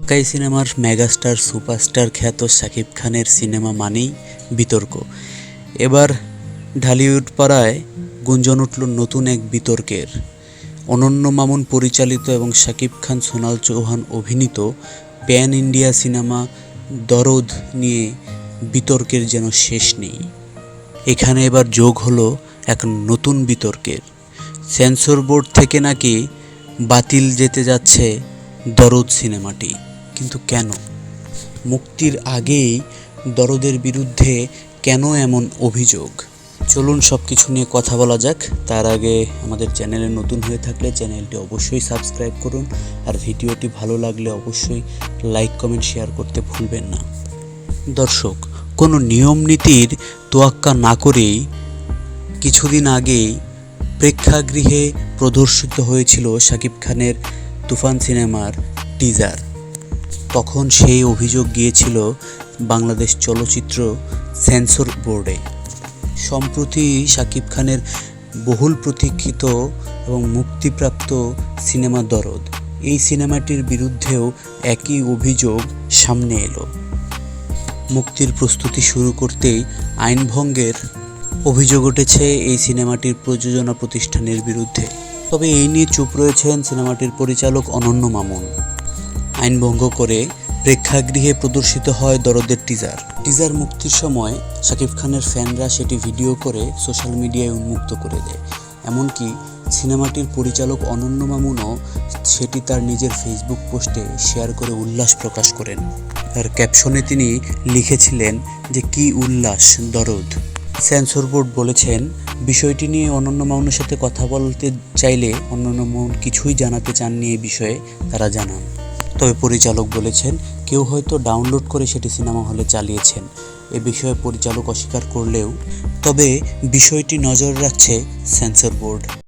ঢাকাই সিনেমার megastar, superstar খ্যাত শাকিব খানের সিনেমা মানেই বিতর্ক। এবার ঢালিউড পাড়ায় গুঞ্জন উঠল নতুন এক বিতর্কের। অনন্য মামুন পরিচালিত এবং শাকিব খান, সোনাল চৌহান অভিনীত প্যান ইন্ডিয়া সিনেমা দরদ নিয়ে বিতর্কের যেন শেষ নেই। এখানে এবার যোগ হলো এক নতুন বিতর্কের। সেন্সর বোর্ড থেকে নাকি বাতিল যেতে যাচ্ছে দরদ সিনেমাটি। কিন্তু কেন? মুক্তির আগেই দরদের বিরুদ্ধে কেন এমন অভিযোগ? চলুন সব কিছু নিয়ে কথা বলা যাক। তার আগে আমাদের চ্যানেলে নতুন হয়ে থাকলে চ্যানেলটি অবশ্যই সাবস্ক্রাইব করুন আর ভিডিওটি ভালো লাগলে অবশ্যই লাইক, কমেন্ট, শেয়ার করতে ভুলবেন না। দর্শক, কোনো নিয়ম নীতির তোয়াক্কা না করেই কিছুদিন আগেই প্রেক্ষাগৃহে প্রদর্শিত হয়েছিল শাকিব খানের তুফান সিনেমার টিজার। তখন সেই অভিযোগ গিয়েছিল বাংলাদেশ চলচ্চিত্র সেন্সর বোর্ডে। সম্প্রতি শাকিব খানের বহুল প্রতীক্ষিত এবং মুক্তিপ্রাপ্ত সিনেমা দরদ, এই সিনেমাটির বিরুদ্ধেও একই অভিযোগ সামনে এলো। মুক্তির প্রস্তুতি শুরু করতেই আইনভঙ্গের অভিযোগ উঠেছে এই সিনেমাটির প্রযোজনা প্রতিষ্ঠানের বিরুদ্ধে। তবে এই নিয়ে চুপ রয়েছেন সিনেমাটির পরিচালক অনন্য মামুন। আইনভঙ্গ করে প্রেক্ষাগৃহে প্রদর্শিত হয় দরদের টিজার। টিজার মুক্তির সময় শাকিব খানের ফ্যানরা সেটি ভিডিও করে সোশ্যাল মিডিয়ায় উন্মুক্ত করে দেয়। এমনকি সিনেমাটির পরিচালক অনন্য মামুনও সেটি তার নিজের ফেসবুক পোস্টে শেয়ার করে উল্লাস প্রকাশ করেন। তার ক্যাপশনে তিনি লিখেছিলেন যে, কি উল্লাস, দরদ। সেন্সর বোর্ড বলেছেন, বিষয়টি নিয়ে অনন্য মামুনের সাথে কথা বলতে চাইলে অনন্য মামুন কিছুই জানাতে চাননি এই বিষয়ে, তারা জানান। তবে পরিচালক বলেছেন, কেউ হয়তো ডাউনলোড করে সেটি সিনেমা হলে চালিয়েছেন। এ বিষয়ে পরিচালক অস্বীকার করলেও, তবে বিষয়টি নজর রাখছে সেন্সর বোর্ড।